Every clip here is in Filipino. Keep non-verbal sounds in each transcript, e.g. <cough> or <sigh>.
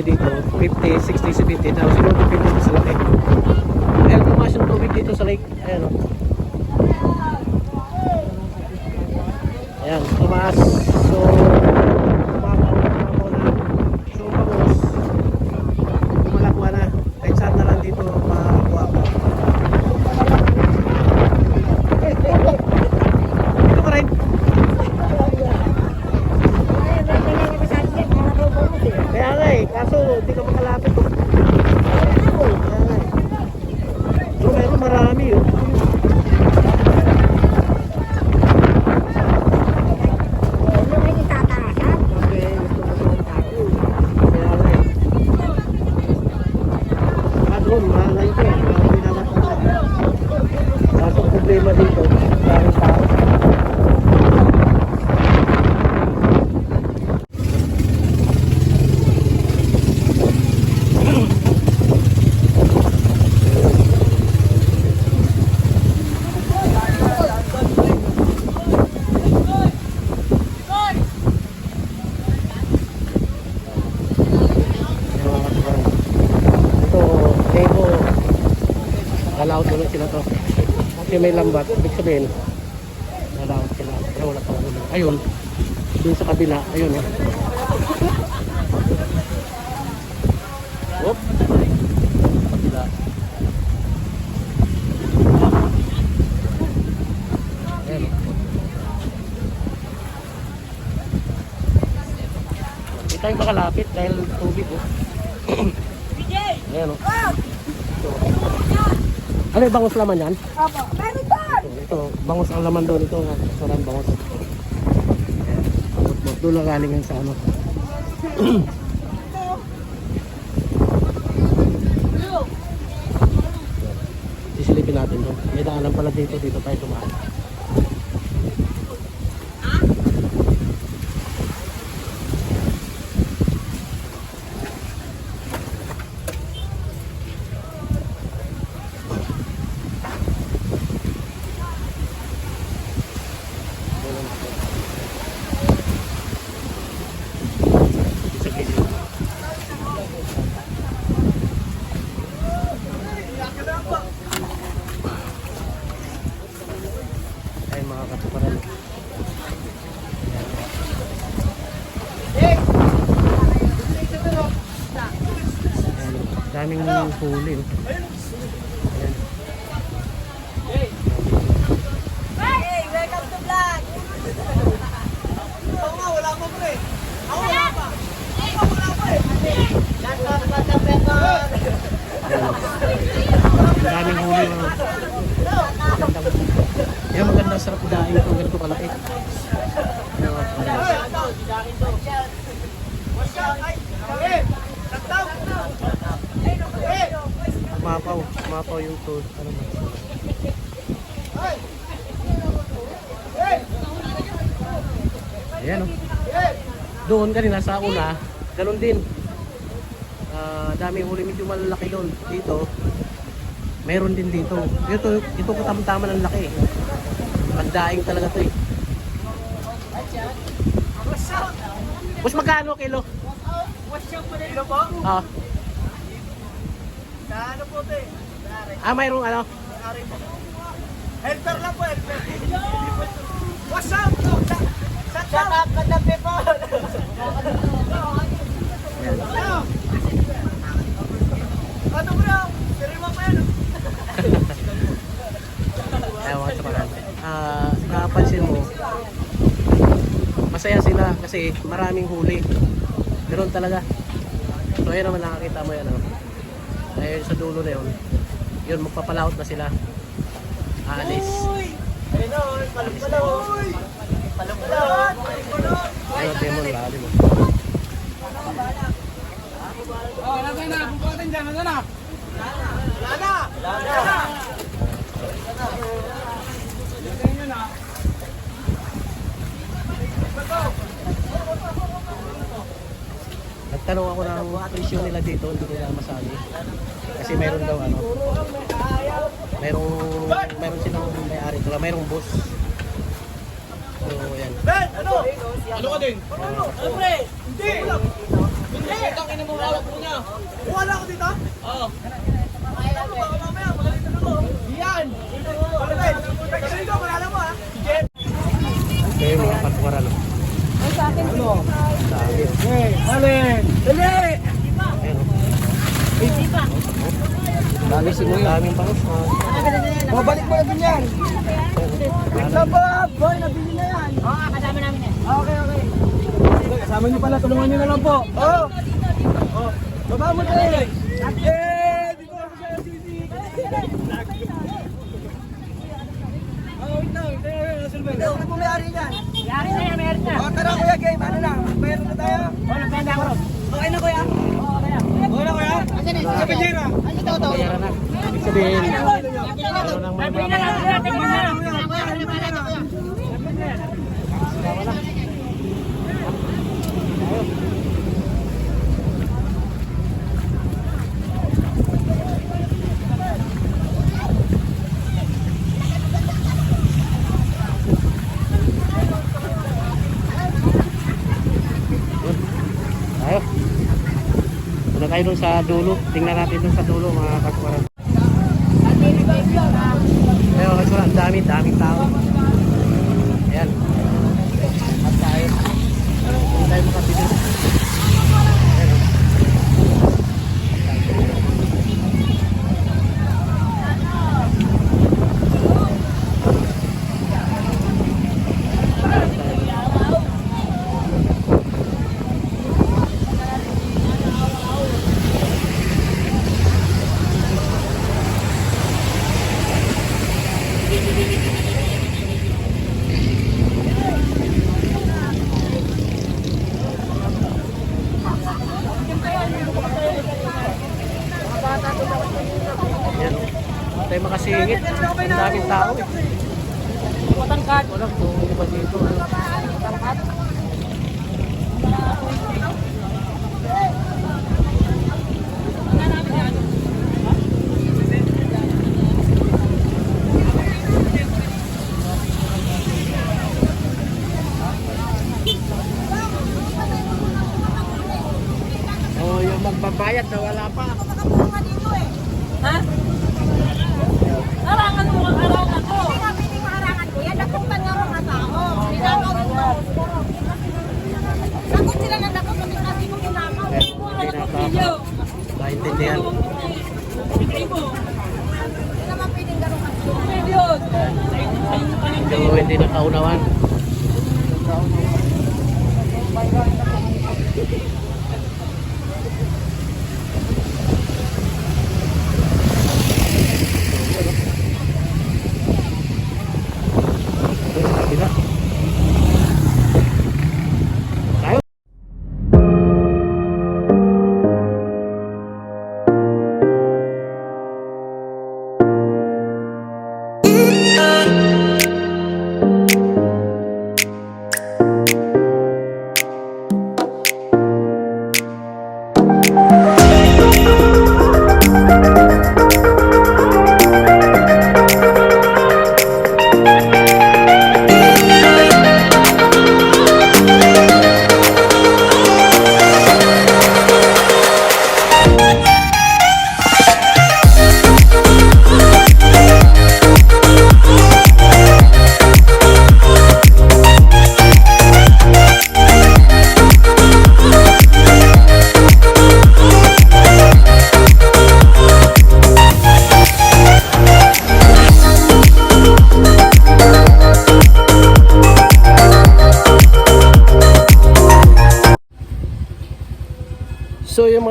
tayo dito. 50, 60, 70. Tapos siguro depende dito sa laki. Tumaas yung tubig dito sa lake. Ayun, oh. Ayan, tumaas. So, tumabaw, tumabaw na. So, bangus. Kumalakwa na. Kahit saan na lang dito makakuha ko. Dito ka rin. Kaya nga eh, kaso hindi ka makalapit. oh. Eh. So, meron marami oh. Kaya nga eh. Ah, doon, mahalay ko eh. Marami naman pa. Kaso problema dito, daming tao. Yung mga katubaran. Ito, Tebo. Allowed ulit sila to. Kasi may lambat. Ibig sabihin, allowed sila. Pero wala pang ulo. Ayun. Dun sa kabila. Ayun eh. Oop. Kabila. Ayan. Hindi tayo makalapit dahil tubig oh. <clears throat> Ayan oh. Ano yung bangus laman yan? Opo! Ito, bangus ang laman doon ito. Sarang bangus. Abot-bot. Doon lang galing yan sa ano. <clears throat> Sisilipin natin doon. May daanan pala dito. Dito tayo tumaan. Sa gilid. Ay mga katuparan. Ayan, daming huli. oh. Ayan. Hey, welcome to vlog! Oo nga, wala pa pre. Ako wala pa. Ako wala pa eh. Pa sa pepon. Daming huli mga. Magandang. Yan maganda sarap daing kung ganito kalaki. Ayan, mga katuparan. Mapaw, mapaw yung toad. Ano ba? Ayan o. Doon kanina sa una, ganun din. Ah, dami huli medyo malalaki doon. Dito, meron din dito. Ito, ito katamtaman ang laki. Pandaing talaga to eh. Boss, magkano kilo? Up po nilo po? Ah, ano po te? ah mayroong ano? Ari po. Helper lang po, helper. What's up? Shut up ka na pepon. Ayan. Ano bro? Mo pa yan. Ayaw mga kapalan. Ah, napansin mo, masaya sila kasi maraming huli. Meron talaga. So ayun naman nakakita mo yan. Ano? Ayun sa dulo na yun. Yun, magpapalaot na sila. Aalis. Uy! Ayun o, palong-palong. Palong Ano, Timon, lalim. oh. Oh, nasa na, bubuhatin dyan, nasa na. Wala na. Wala na. Lagay nyo na. Nagtanong ako ng presyo nila dito, hindi ko nila masabi. Kasi meron daw ano, merong, meron silang may-ari, saka merong boss. So, yan. Ben, ano? Ano ka din? Ano, pre? Hindi. Hindi. Ang ina mo hawak mo niya. Wala ko dito? Oo. Ano ba? Mamaya, magalitan ako. Yan. Palagay. Kasi ikaw, malala mo ha. Okay, mga patwaran. oh. Ano? Hey, alin? Dali! Ayun. Dami siguro. Daming bangus. oh. Babalik mo na din yan. Ayun. Sabab! Boy, nabili na yan. Oo, kasama namin yan. Okay, okay. Kasama niyo pala, tulungan niyo na lang po. Oo. Oh. Baba mo na eh. Eh, dito ako sa sisi. Oh, wait Silver. Ikaw na pumayari niyan. Yari na yan, meron na. Oh, tara kuya, game. Ano na? Mayroon na tayo. O, nagbenta ako ron. Okay na kuya? Oo, kaya. Okay na kuya? Sa Pajera. Bayaran na. Ibig sabihin, meron may Nabili na lang natin yun na. Tayo. Punta tayo dun sa dulo. Tingnan natin dun sa dulo mga kaswaran. Ayun, kaswaran. Ang dami, daming tao. Ayan. At tayo. Hindi tayo makapili. ビビビビビビ wala pa. Ha? Larangan mo ang arangan ko. Takot sila na takot kami kasi mo kinakaw. Eh, hindi na pa. Naintindihan. Bigay mo. Hindi naman pwedeng ganun kasi. Pwede yun. Yung hindi na kaunawan. Doon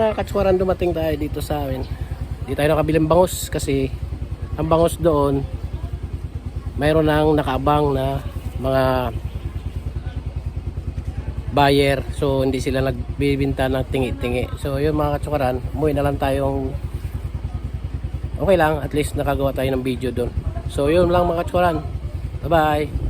mga katswaran dumating tayo dito sa amin. Di tayo nakabiling bangus kasi ang bangus doon mayroon nang nakaabang na mga buyer. So hindi sila nagbibinta ng tingi-tingi. So yun mga katsukaran, umuwi na lang tayong okay lang. At least nakagawa tayo ng video doon. So yun lang mga katsukaran. Bye-bye.